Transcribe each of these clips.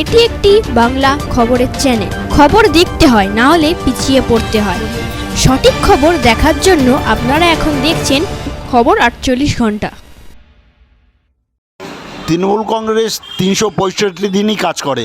এটি একটি বাংলা খবরের চ্যানেল খবর দেখতে হয়, না হলে পিছিয়ে পড়তে হয়। সঠিক খবর দেখার জন্য আপনারা এখন দেখছেন খবর আটচল্লিশ ঘণ্টা। তৃণমূল কংগ্রেস তিনশো পঁয়ষট্টি দিনই কাজ করে।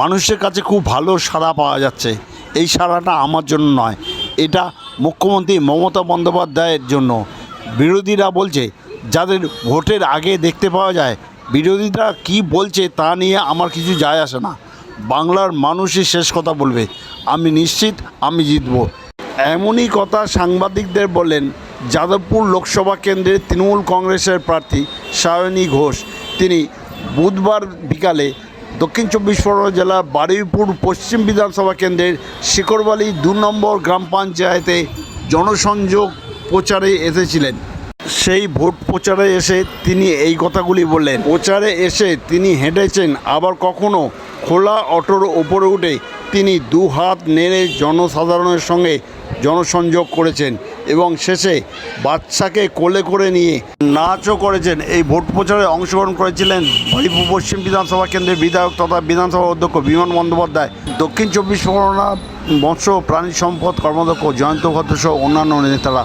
মানুষের কাছে খুব ভালো সাড়া পাওয়া যাচ্ছে। এই সাড়াটা আমার জন্য নয়। এটা মুখ্যমন্ত্রী মমতা বন্দ্যোপাধ্যায়ের জন্য। বিরোধীরা বলছে, যাদের ভোটের আগে দেখতে পাওয়া যায় বিরোধীরা কি বলছে তা নিয়ে আমার কিছু যায় আসে না। বাংলার মানুষই শেষ কথা বলবে। আমি নিশ্চিত আমি জিতব। এমনই কথা সাংবাদিকদের বললেন যাদবপুর লোকসভা কেন্দ্রের তৃণমূল কংগ্রেসের প্রার্থী সায়নী ঘোষ। তিনি বুধবার বিকালে দক্ষিণ চব্বিশ পরগনা জেলার বারুইপুর পশ্চিম বিধানসভা কেন্দ্রের শিকরবালি দু নম্বর গ্রাম পঞ্চায়েতে জনসংযোগ প্রচারে এসেছিলেন। সেই ভোট প্রচারে এসে তিনি এই কথাগুলি বললেন। প্রচারে এসে তিনি হেঁটেছেন, আবার কখনো খোলা অটোর ওপরে উঠে তিনি দু হাত নেড়ে জনসাধারণের সঙ্গে জনসংযোগ করেছেন এবং শেষে বাচ্চাকে কোলে করে নিয়ে নাচও করেছেন। এই ভোট প্রচারে অংশগ্রহণ করেছিলেন হরিপুর পশ্চিম বিধানসভা কেন্দ্রের বিধায়ক তথা বিধানসভা অধ্যক্ষ বিমান বন্দ্যোপাধ্যায়। দক্ষিণ চব্বিশ পরগনা মৎস্য প্রাণী সম্পদ কর্মাধ্যক্ষ জয়ন্ত ভদ্র সহ অন্যান্য নেতারা।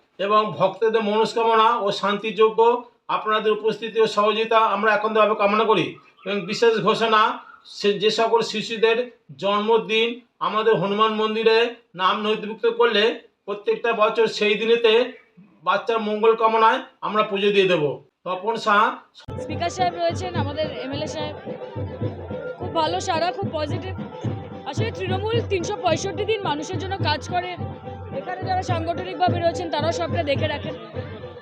এবং ভক্তদের মনস্কামনা ও শান্তিযোগ্য আপনাদের উপস্থিতি ও সহযোগিতা আমরা একান্তভাবে কামনা করি এবং বিশেষ ঘোষণা যে সকল শিশুদের জন্মদিন আমাদের হনুমান মন্দিরে নাম নথিভুক্ত করলে প্রত্যেকটা বছর সেই দিনেতে বাচ্চার মঙ্গল কামনায় আমরা পুজো দিয়ে দেবো। তপন শাহ, স্পিকার সাহেব রয়েছেন, আমাদের এমএলএ সাহেব। খুব ভালো সারা, খুব পজিটিভ আসলে তৃণমূল তিনশো পঁয়ষট্টি দিন মানুষের জন্য কাজ করে। এখানে যারা সাংগঠনিকভাবে রয়েছেন, তারাও সবটা দেখে রাখেন।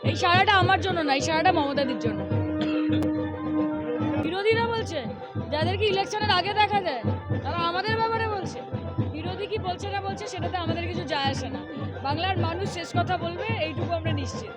এই সারাটা আমার জন্য না, এই সারাটা মমতাদির জন্য। বিরোধীরা বলছে, যাদেরকে ইলেকশনের আগে দেখা যায়, তারা আমাদের ব্যাপারে বলছে। বিরোধী কি বলছে না বলছে, সেটাতে আমাদের কিছু যায় আসে না। বাংলার মানুষ শেষ কথা বলবে, এইটুকু আমরা নিশ্চিত।